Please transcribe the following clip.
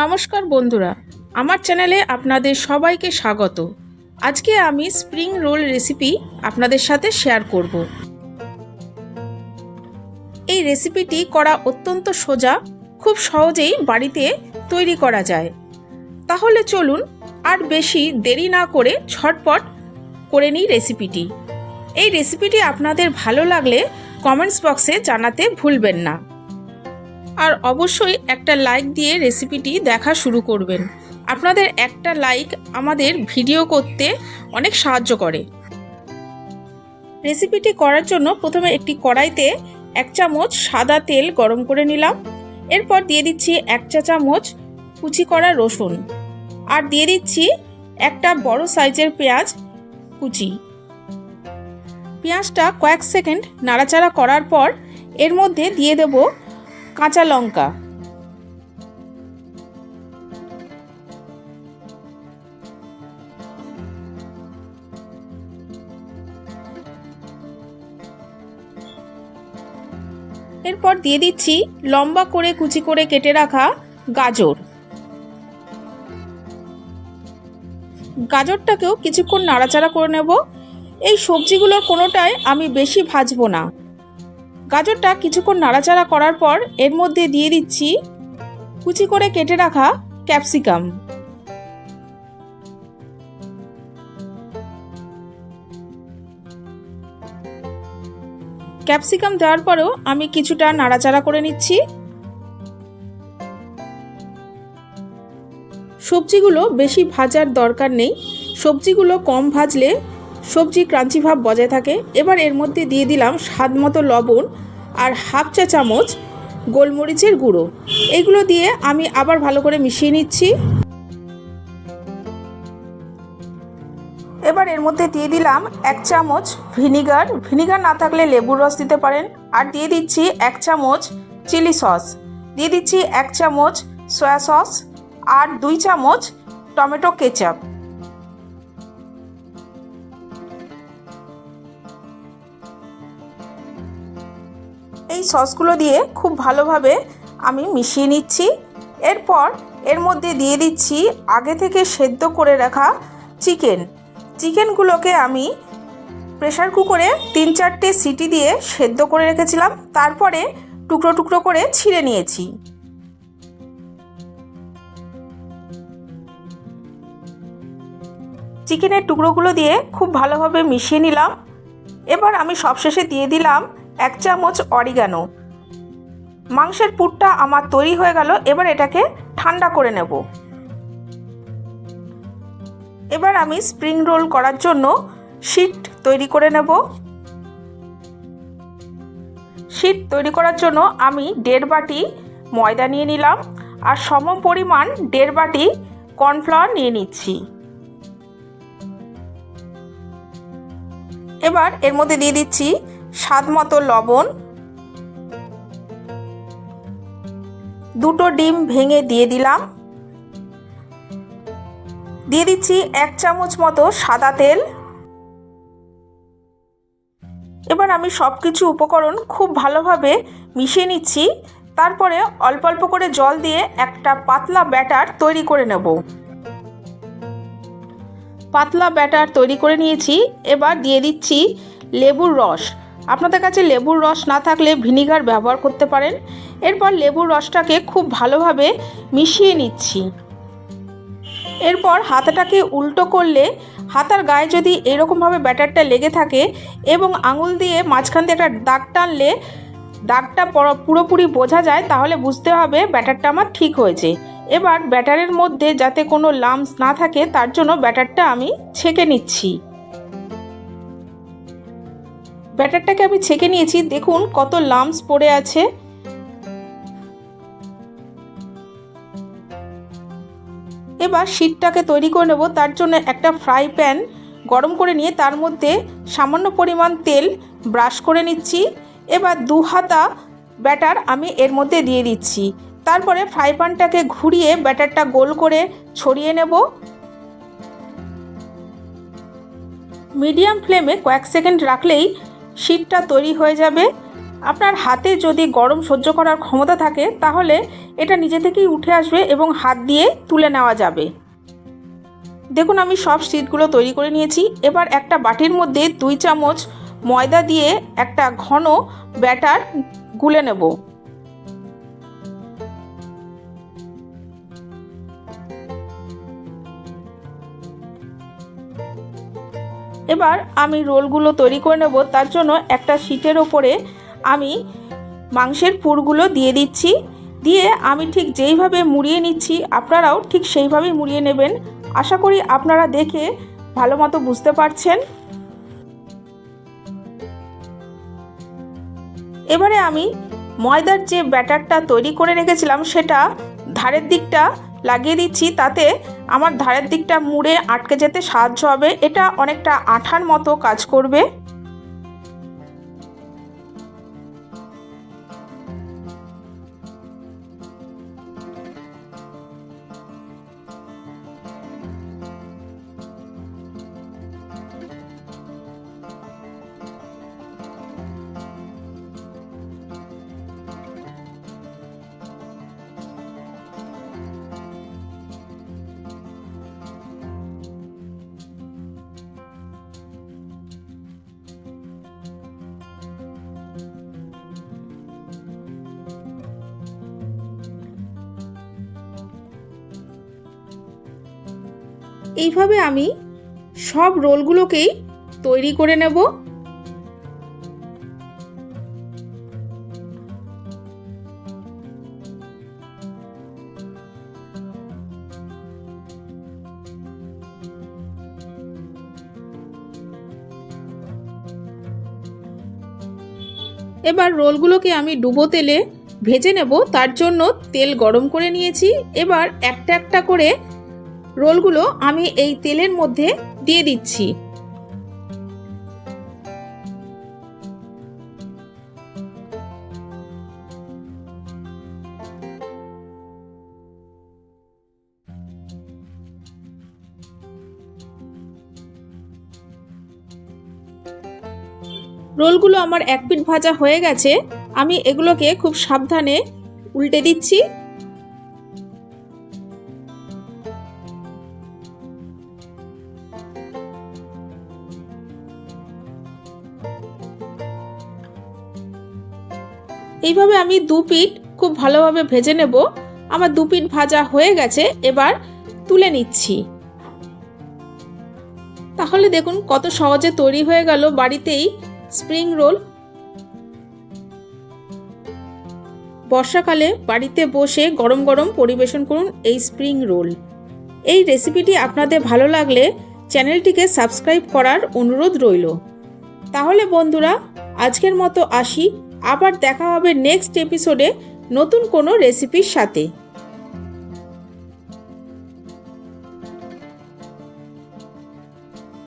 নমস্কার বন্ধুরা, আমার চ্যানেলে আপনাদের সবাইকে স্বাগত। আজকে আমি স্প্রিং রোল রেসিপি আপনাদের সাথে শেয়ার করব। এই রেসিপিটি করা অত্যন্ত সোজা, খুব সহজেই বাড়িতে তৈরি করা যায়। তাহলে চলুন আর বেশি দেরি না করে ছটপট করে নিই রেসিপিটি। এই রেসিপিটি আপনাদের ভালো লাগলে কমেন্টস বক্সে জানাতে ভুলবেন না। আর অবশ্যই একটা লাইক দিয়ে রেসিপিটি দেখা শুরু করবেন। আপনাদের একটা লাইক আমাদের ভিডিও করতে অনেক সাহায্য করে। রেসিপিটি করার জন্য প্রথমে একটি কড়াইতে এক চামচ সাদা তেল গরম করে নিলাম। এরপর দিয়ে দিচ্ছি এক চা চামচ কুচি করা রসুন। আর দিয়ে দিচ্ছি একটা বড় সাইজের পেঁয়াজ কুচি। পেঁয়াজটা কয়েক সেকেন্ড নাড়াচাড়া করার পর এর মধ্যে দিয়ে দেব কাঁচা লঙ্কা। এরপর দিয়ে দিচ্ছি লম্বা করে কুচি করে কেটে রাখা গাজর। গাজরটাকেও কিছুক্ষণ নাড়াচাড়া করে নেব। এই সবজিগুলোর কোনোটাই আমি বেশি ভাজবো না। গাজরটা কিছুক্ষণ নাড়াচাড়া করার পর এর মধ্যে দিয়ে দিচ্ছি কুচি করে কেটে রাখা ক্যাপসিকাম। ক্যাপসিকাম দেওয়ার পরেও আমি কিছুটা নাড়াচাড়া করে নিচ্ছি। সবজিগুলো বেশি ভাজার দরকার নেই। সবজিগুলো কম ভাজলে সবজি ক্রাঞ্চি ভাব বজায় থাকে। এবার এর মধ্যে দিয়ে দিলাম স্বাদ মতো লবণ আর হাফ চা চামচ গোলমরিচের গুঁড়ো। এগুলো দিয়ে আমি আবার ভালো করে মিশিয়ে নিচ্ছি। এবার এর মধ্যে দিয়ে দিলাম এক চামচ ভিনিগার। ভিনিগার না থাকলে লেবুর রস দিতে পারেন। আর দিয়ে দিচ্ছি এক চামচ চিলি সস। দিয়ে দিচ্ছি এক চামচ সয়া সস আর দুই চামচ টমেটো কেচাপ। এই সসগুলো দিয়ে খুব ভালোভাবে আমি মিশিয়ে নিচ্ছি। এরপর এর মধ্যে দিয়ে দিচ্ছি আগে থেকে সেদ্ধ করে রাখা চিকেন। চিকেনগুলোকে আমি প্রেশার কুকারে তিন চারটে সিটি দিয়ে সেদ্ধ করে রেখেছিলাম। তারপরে টুকরো টুকরো করে ছিঁড়ে নিয়েছি। চিকেনের টুকরোগুলো দিয়ে খুব ভালোভাবে মিশিয়ে নিলাম। এবার আমি সবশেষে দিয়ে দিলাম এক চামচ অরিগানো। মাংসের পুরটা আমার তৈরি হয়ে গেল, এবার এটাকে ঠান্ডা করে নেব। এবার আমি স্প্রিং রোল করার জন্য শিট তৈরি করে নেব। শিট তৈরি করার জন্য আমি দেড় বাটি ময়দা নিয়ে নিলাম, আর সম পরিমাণ দেড় বাটি কর্নফ্লাওয়ার নিয়ে নিচ্ছি। এবার এর মধ্যে দিয়ে দিচ্ছি স্বাদ মতো লবণ, দুটো ডিম ভেঙে দিয়ে দিলাম। দিয়ে দিচ্ছি এক চামচ মতো সাদা তেল। এবার আমি সব কিছু উপকরণ খুব ভালোভাবে মিশিয়ে নিচ্ছি। তারপরে অল্প অল্প করে জল দিয়ে একটা পাতলা ব্যাটার তৈরি করে নেব। পাতলা ব্যাটার তৈরি করে নিয়েছি। এবার দিয়ে দিচ্ছি লেবুর রস। আপনাদের কাছে লেবুর রস না থাকলে ভিনিগার ব্যবহার করতে পারেন। এরপর লেবুর রসটাকে খুব ভালোভাবে মিশিয়ে নিচ্ছি। এরপর হাতাটাকে উল্টো করলে হাতার গায়ে যদি এরকমভাবে ব্যাটারটা লেগে থাকে এবং আঙুল দিয়ে মাঝখান দিয়ে একটা দাগ টানলে দাগটা পুরোপুরি বোঝা যায়, তাহলে বুঝতে হবে ব্যাটারটা আমার ঠিক হয়েছে। এবার ব্যাটারের মধ্যে যাতে কোনো লামস না থাকে, তার জন্য ব্যাটারটা আমি ছেঁকে নিচ্ছি। ব্যাটারটাকে আমি ছেঁকে নিয়েছি। দেখুন কত লামস পড়ে আছে। এবার শীতটাকে তৈরি করে নেব। তার জন্য একটা ফ্রাই প্যান গরম করে নিয়ে তার মধ্যে সামান্য পরিমাণ তেল ব্রাশ করে নিচ্ছি। এবার দু হাতা ব্যাটার আমি এর মধ্যে দিয়ে দিচ্ছি। তারপরে ফ্রাই প্যানটাকে ঘুরিয়ে ব্যাটারটা গোল করে ছড়িয়ে নেব। মিডিয়াম ফ্লেমে কয়েক সেকেন্ড রাখলেই শীতটা তৈরি হয়ে যাবে। আপনার হাতে যদি গরম সহ্য করার ক্ষমতা থাকে, তাহলে এটা নিজে থেকেই উঠে আসবে এবং হাত দিয়ে তুলে নেওয়া যাবে। দেখুন, আমি সব সিটগুলো তৈরি করে নিয়েছি। এবার একটা বাটির মধ্যে দুই চামচ ময়দা দিয়ে একটা ঘন ব্যাটার গুলে নেব। এবার আমি রোলগুলো তৈরি করে নেব। তার জন্য একটা শিটের ওপরে আমি মাংসের পুরগুলো দিয়ে দিচ্ছি। দিয়ে আমি ঠিক যেইভাবে মুড়িয়ে নিচ্ছি, আপনারাও ঠিক সেইভাবেই মুড়িয়ে নেবেন। আশা করি আপনারা দেখে ভালো মতো বুঝতে পারছেন। এবারে আমি ময়দার যে ব্যাটারটা তৈরি করে রেখেছিলাম, সেটা ধারের দিকটা লাগিয়ে দিচ্ছি। তাতে আমার ধারের দিকটা মুড়ে আটকে যেতে সাহায্য হবে। এটা অনেকটা আঠার মতো কাজ করবে। এইভাবে আমি সব রোলগুলোকেই তৈরি করে নেব। এবার রোলগুলোকে আমি ডুবো তেলে ভেজে নেব। তার জন্য তেল গরম করে নিয়েছি। এবার একটা একটা করে রোলগুলো আমি এই তেলের মধ্যে দিয়ে দিচ্ছি। রোলগুলো আমার এক পিঠ ভাজা হয়ে গেছে। আমি এগুলোকে খুব সাবধানে উল্টে দিচ্ছি। এইভাবে আমি দু পিঠ খুব ভালোভাবে ভেজে নেব। আমার দু পিঠ ভাজা হয়ে গেছে, এবার তুলে নিচ্ছি। তাহলে দেখুন কত সহজে তৈরি হয়ে গেল বাড়িতেই স্প্রিং রোল। বর্ষাকালে বাড়িতে বসে গরম গরম পরিবেশন করুন এই স্প্রিং রোল। এই রেসিপিটি আপনাদের ভালো লাগলে চ্যানেলটিকে সাবস্ক্রাইব করার অনুরোধ রইল। তাহলে বন্ধুরা, আজকের মতো আসি। আবার দেখা হবে নেক্সট এপিসোডে নতুন কোনো রেসিপির সাথে।